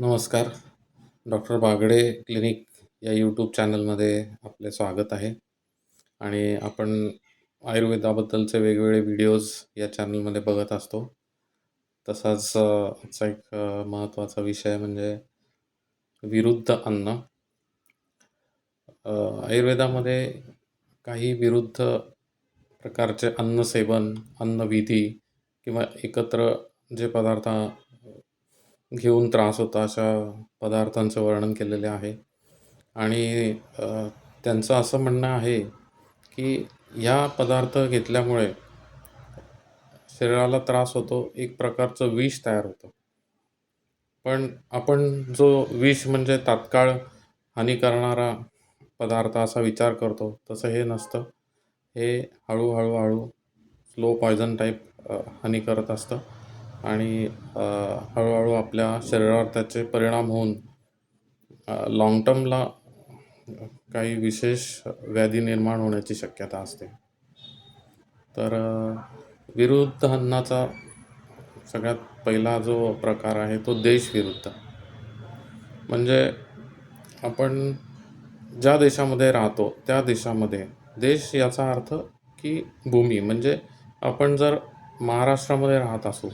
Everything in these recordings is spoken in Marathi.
नमस्कार. डॉक्टर बागडे क्लिनिक या यूट्यूब चॅनलमध्ये आपले स्वागत आहे आणि आपण आयुर्वेदाबद्दलचे वेगवेगळे व्हिडिओज या चॅनलमध्ये बघत असतो. तसाच आजचा एक महत्त्वाचा विषय म्हणजे विरुद्ध अन्न. आयुर्वेदामध्ये काही विरुद्ध प्रकारचे अन्नसेवन, अन्नविधी किंवा एकत्र जे पदार्थ घेऊन त्रास होतो अशा पदार्थांचं वर्णन केलेले आहे आणि त्यांचं असं म्हणणं आहे की ह्या पदार्थ घेतल्यामुळे शरीराला त्रास होतो. एक प्रकारचं विष तयार होतं. पण आपण जो विष म्हणजे तात्काळ हानी करणारा पदार्थ असा विचार करतो, तसं हे नसतं. हे हळूहळू हळू, स्लो पॉइझन टाईप हानी करत असतं आणि हळूहळू आपल्या शरीरावर त्याचे परिणाम होऊन लाँग टर्मला काही विशेष व्याधी निर्माण होण्याची शक्यता असते. तर विरुद्ध अन्नाचा सगळ्यात पहिला जो प्रकार आहे तो देशविरुद्ध. म्हणजे आपण ज्या देशामध्ये राहतो त्या देशामध्ये देश याचा अर्थ की भूमी म्हणजे आपण जर महाराष्ट्रामध्ये राहत असू,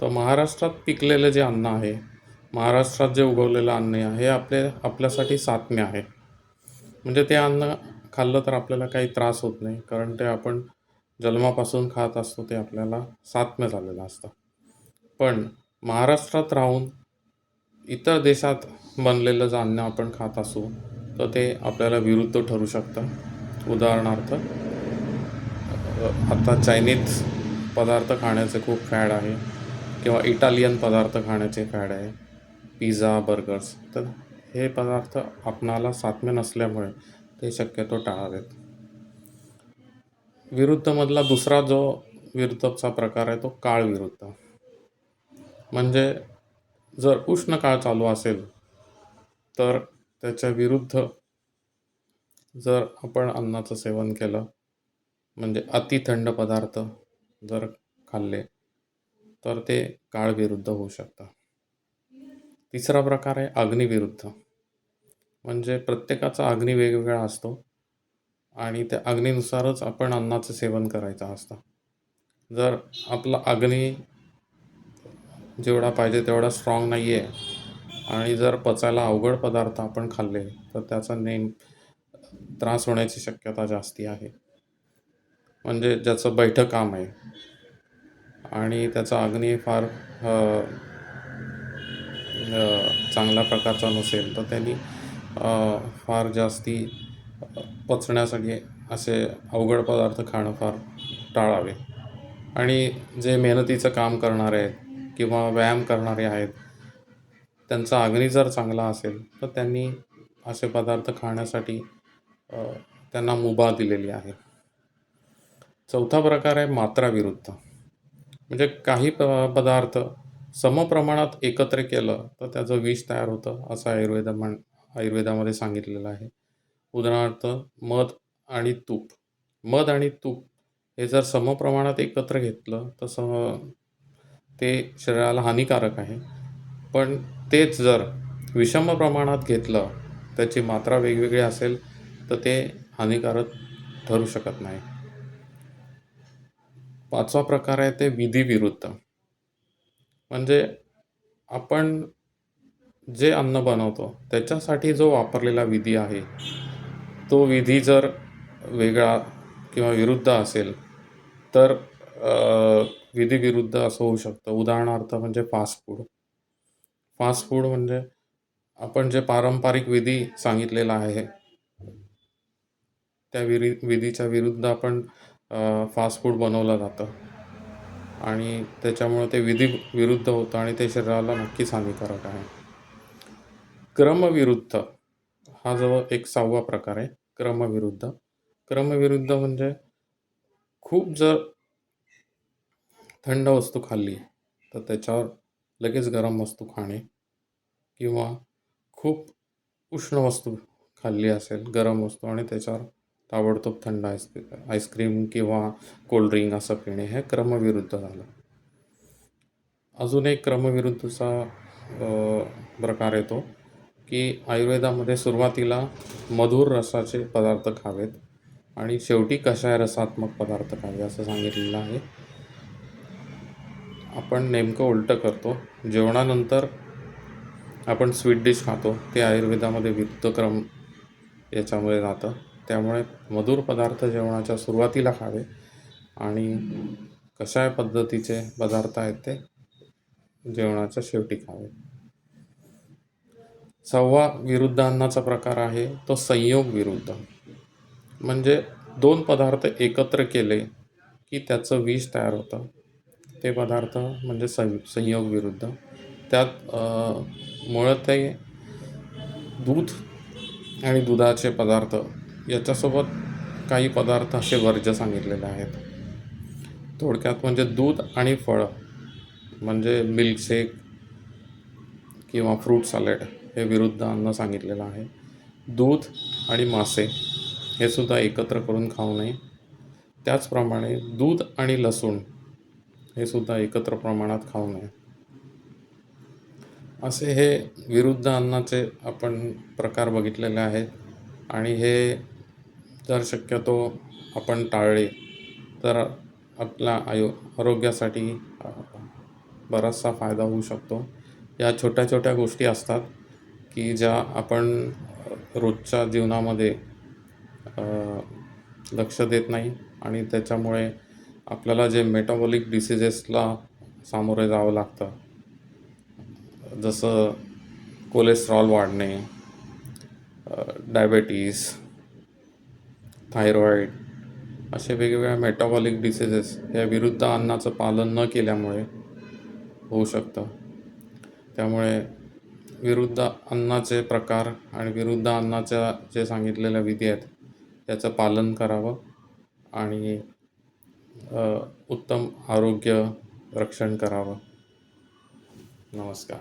तर महाराष्ट्रात पिकलेलं जे अन्न आहे, महाराष्ट्रात जे उगवलेलं अन्न आहे हे आपले आपल्यासाठी सात्म्य आहे. म्हणजे ते अन्न खाल्लं तर आपल्याला काही त्रास होत नाही. कारण ते आपण जन्मापासून खात असतो ते आपल्याला सात्म्य झालेलं असतं. पण महाराष्ट्रात राहून इतर देशात बनलेलं जे अन्न आपण खात असू, तर ते आपल्याला विरुद्ध ठरू शकतं. उदाहरणार्थ आता चायनीज पदार्थ खाण्याचे खूप फॅड आहे किंवा इटालियन पदार्थ खाण्याचे फॅड आहे. Pizza, burgers. तर हे पदार्थ आपणाला साथमे नसल्यामुळे ते शक्यतो टाळावेत. विरुद्धमधला दुसरा जो विरुद्धचा प्रकार आहे तो काळ विरुद्ध. म्हणजे जर उष्ण काळ चालू असेल, तर त्याच्या विरुद्ध जर आपण अन्नाचं सेवन केलं, म्हणजे अति थंड पदार्थ जर खाल्ले, तर ते काळविरुद्ध होऊ शकतं. तिसरा प्रकार आहे अग्निविरुद्ध. म्हणजे प्रत्येकाचा अग्नी वेगवेगळा असतो आणि त्या अग्नीनुसारच आपण अन्नाचं सेवन करायचं असतं. जर आपला अग्नी जेवढा पाहिजे तेवढा स्ट्राँग नाही आहे आणि जर पचायला अवघड पदार्थ आपण खाल्ले, तर त्याचा नेम त्रास होण्याची शक्यता जास्ती आहे. म्हणजे ज्याचं बैठं काम आहे आणि त्याचा अग्नी फार चांगल्या प्रकारचा नसेल, तर त्यांनी फार जास्ती पचण्यासाठी असे अवघड पदार्थ खाणं फार टाळावे. आणि जे मेहनतीचं काम करणारे आहेत किंवा व्यायाम करणारे आहेत, त्यांचा अग्नी जर चांगला असेल, तर त्यांनी असे पदार्थ खाण्यासाठी त्यांना मुभा दिलेली आहे. चौथा प्रकार आहे मात्राविरुद्ध. म्हणजे काही प पदार्थ समप्रमाणात एकत्र केलं, तर त्याचं विष तयार होतं, असं आयुर्वेद म्हण आयुर्वेदामध्ये सांगितलेलं आहे. उदाहरणार्थ मध आणि तूप. मध आणि तूप हे जर समप्रमाणात एकत्र घेतलं, तर सम ते शरीराला हानिकारक आहे. पण तेच जर विषम प्रमाणात घेतलं, त्याची मात्रा वेगवेगळी असेल, तर ते हानिकारक ठरू शकत नाही. पाचवा प्रकार आहे ते विधीविरुद्ध. म्हणजे आपण जे अन्न बनवतो, त्याच्यासाठी जो वापरलेला विधी आहे, तो विधी जर वेगळा किंवा विरुद्ध असेल, तर अ, विधीविरुद्ध असं होऊ शकतं. उदाहरणार्थ म्हणजे फास्ट फूड. फास्ट फूड म्हणजे आपण जे पारंपरिक विधी सांगितलेला आहे, त्या विरी विधीच्या विरुद्ध आपण फास्ट फूड बनवलं जातं आणि त्याच्यामुळं ते विधी विरुद्ध होतं आणि ते शरीराला नक्कीच हानिकारक आहे. क्रमविरुद्ध हा जवळ एक सहावा प्रकार आहे, क्रमविरुद्ध. क्रमविरुद्ध म्हणजे खूप जर थंड वस्तू खाल्ली, तर त्याच्यावर लगेच गरम वस्तू खाणे किंवा खूप उष्ण वस्तू खाल्ली असेल, गरम वस्तू आणि त्याच्यावर ताबडतोब थंड आईस आईस्क्रीम किंवा कोल्ड्रिंक असं पिणे हे क्रमविरुद्ध झालं. अजून एक क्रमविरुद्धचा प्रकार येतो की आयुर्वेदामध्ये सुरुवातीला मधुर रसाचे पदार्थ खावेत आणि शेवटी कषाय रसात्मक पदार्थ खावे असं सांगितलेलं आहे. आपण नेमकं उलटं करतो. जेवणानंतर आपण स्वीट डिश खातो. ते आयुर्वेदामध्ये विरुद्ध क्रम याच्यामुळे जातं. त्यामुळे मधुर पदार्थ जेवणाच्या सुरुवातीला खावे आणि कशाय पद्धतीचे पदार्थ आहेत ते जेवणाच्या शेवटी खावे. सहावा विरुद्ध अन्नाचा प्रकार आहे तो संयोग विरुद्ध. म्हणजे दोन पदार्थ एकत्र केले की त्याचं विष तयार होतं. ते पदार्थ म्हणजे सं संयोग विरुद्ध. त्यात मुळं ते दूध आणि दुधाचे पदार्थ याच्यासोबत काही पदार्थ असे वर्ज्य सांगितलेले आहेत. थोडक्यात म्हणजे दूध आणि फळं म्हणजे मिल्कशेक किंवा फ्रूट सॅलेड हे विरुद्ध अन्न सांगितलेलं आहे. दूध आणि मासे हे सुद्धा एकत्र करून खाऊ नये. त्याचप्रमाणे दूध आणि लसूण हे सुद्धा एकत्र प्रमाणात खाऊ नये. असे हे विरुद्ध अन्नाचे आपण प्रकार बघितलेले आहेत आणि हे जर शक्यतो आपण टाळले तर आपल्या आयु आरोग्यासाठी बराचसा फायदा होऊ शकतो. या छोट्या छोट्या गोष्टी असतात की ज्या आपण रोजच्या जीवनामध्ये लक्ष देत नाही आणि त्याच्यामुळे आपल्याला जे मेटाबॉलिक डिसिजेसला सामोरे जावं लागतं. जसं कोलेस्ट्रॉल वाढणे डायबेटीस थायरॉईड असे वेगवेगळ्या मेटाबॉलिक डिसिजेस या विरुद्ध अन्नाचं पालन न केल्यामुळे होऊ शकतं. त्यामुळे विरुद्ध अन्नाचे प्रकार आणि विरुद्ध अन्नाच्या जे सांगितलेल्या विधी आहेत त्याचं पालन करावं आणि उत्तम आरोग्य रक्षण करावं. नमस्कार.